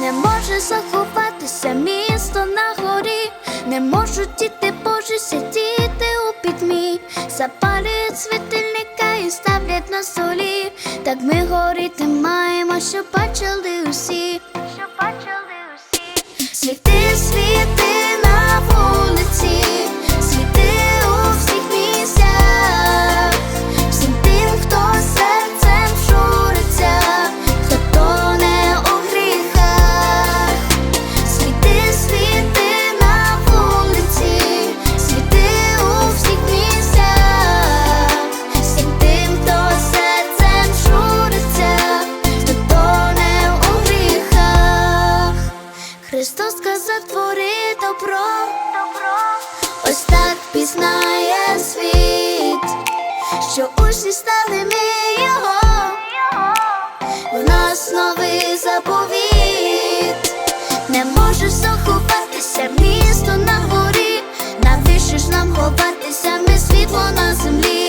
не може заховатися місто на горі, не можуть діти Божі сидіти у пітьмі, запалюють світильника і ставлять на солі, Так ми горіти твори добро, ось так пізнає світ, що усі стали ми його, в нас новий заповіт, не може заховатися місто на горі, навіщо ж нам ховатися, ми світло на землі,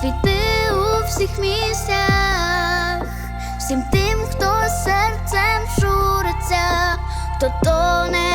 світи у всіх місцях, всім тим, хто серцем журиться, хто тоне.